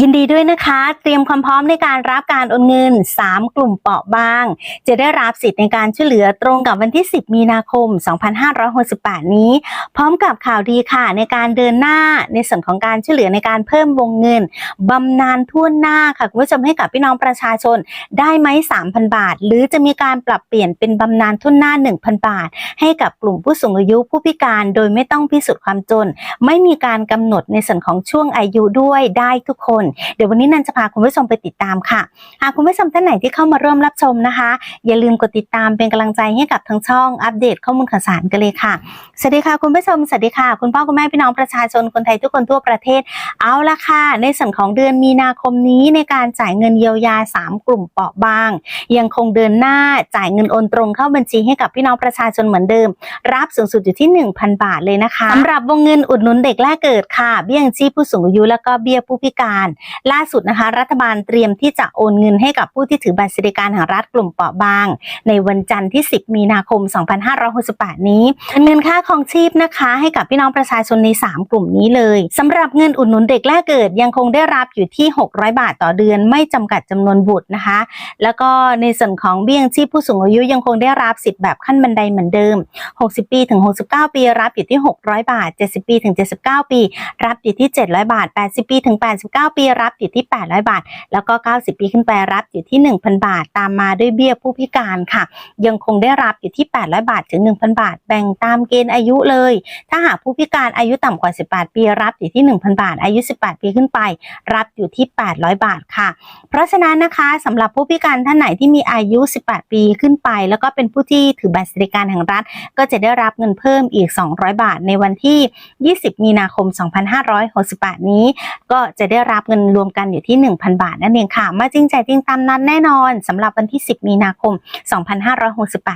ยินดีด้วยนะคะ เตรียมความพร้อมในการรับการโอนเงิน 3 กลุ่มเปราะบาง จะได้รับสิทธิ์ในการช่วยเหลือตรงกับวันที่ 10 มีนาคม 2568 นี้ พร้อมกับข่าวดีค่ะ ในการเดินหน้าในส่วนของการช่วยเหลือในการเพิ่มวงเงินบำนาญทั่วหน้าค่ะคุณผู้ชมให้กับพี่น้องประชาชนได้ไหม3,000 บาท หรือจะมีการปรับเปลี่ยนเป็นบำนาญทั่วหน้า 1,000 บาท ให้กับกลุ่มผู้สูงอายุผู้พิการโดยไม่ต้องพิสูจน์ความจน ไม่มีการกำหนดในส่วนของช่วงอายุด้วยได้ทุกคนเดี๋ยววันนี้นันจะพาคุณผู้ชมไปติดตามค่ะ หากคุณผู้ชมท่านไหนที่เข้ามาร่วมรับชมนะคะ อย่าลืมกดติดตามเป็นกำลังใจให้กับทั้งช่องอัปเดตข้อมูลข่าวสารกันเลยค่ะ สวัสดีค่ะคุณผู้ชม สวัสดีค่ะ คุณพ่อคุณแม่พี่น้องประชาชนคนไทยทุกคนทั่วประเทศ เอาละค่ะ ในส่วนของเดือนมีนาคมนี้ในการจ่ายเงินเยียวยา 3 กลุ่มเปราะบาง ยังคงเดินหน้าจ่ายเงินโอนตรงเข้าบัญชีให้กับพี่น้องประชาชนเหมือนเดิม รับสูงสุดอยู่ที่ 1,000 บาทเลยนะคะสำหรับวงเงินอุดหนุนเด็กแรกเกิดค่ะ เบี้ยยังชีพผู้สูงอายุแล้วก็เบี้ยผู้พิการล่าสุดนะคะ รัฐบาลเตรียมที่จะโอนเงินให้กับผู้ที่ถือบัตรสวัสดิการแห่งรัฐกลุ่มเปราะบาง ในวันจันทร์ที่ 10 มีนาคม 2568 นี้เป็นเงินค่าครองชีพนะคะ ให้กับพี่น้องประชาชนใน 3 กลุ่มนี้เลยสำหรับเงินอุดหนุนเด็กแรกเกิดยังคงได้รับอยู่ที่ 600 บาทต่อเดือน ไม่จำกัดจำนวนบุตรนะคะ แล้วก็ในส่วนของเบี้ยยังชีพผู้สูงอายุยังคงได้รับสิทธิ์แบบขั้นบันไดเหมือนเดิม 60 ปีถึง 69 ปีรับอยู่ที่ 600 บาท 70 ปีถึง 79 ปี รับอยู่ที่ 700 บาท 80 ปีถึง 89 ปีรับอยู่ที่ 800 บาท แล้วก็ 90 ปีขึ้นไปรับอยู่ที่ 1,000 บาท ตามมาด้วยเบี้ยผู้พิการค่ะ ยังคงได้รับอยู่ที่ 800 บาทถึง 1,000 บาท แบ่งตามเกณฑ์อายุเลย ถ้าหากผู้พิการอายุต่ำกว่า 18 ปีรับอยู่ที่ 1,000 บาท อายุ 18 ปีขึ้นไป รับอยู่ที่ 800 บาทค่ะ เพราะฉะนั้นนะคะสำหรับผู้พิการท่านไหนที่มีอายุ 18 ปีขึ้นไป แล้วก็เป็นผู้ที่ถือบัตรสวัสดิการแห่งรัฐ ก็จะได้รับเงินเพิ่มอีก 200 บาท ในวันที่ 20 มีนาคม 2568 นี้ ก็จะได้รับเงินรวมกันอยู่ที่ 1,000 บาทนั่นเองค่ะ มาจริงใจจริงตามนั้นแน่นอนสำหรับวันที่ 10 มีนาคม 2568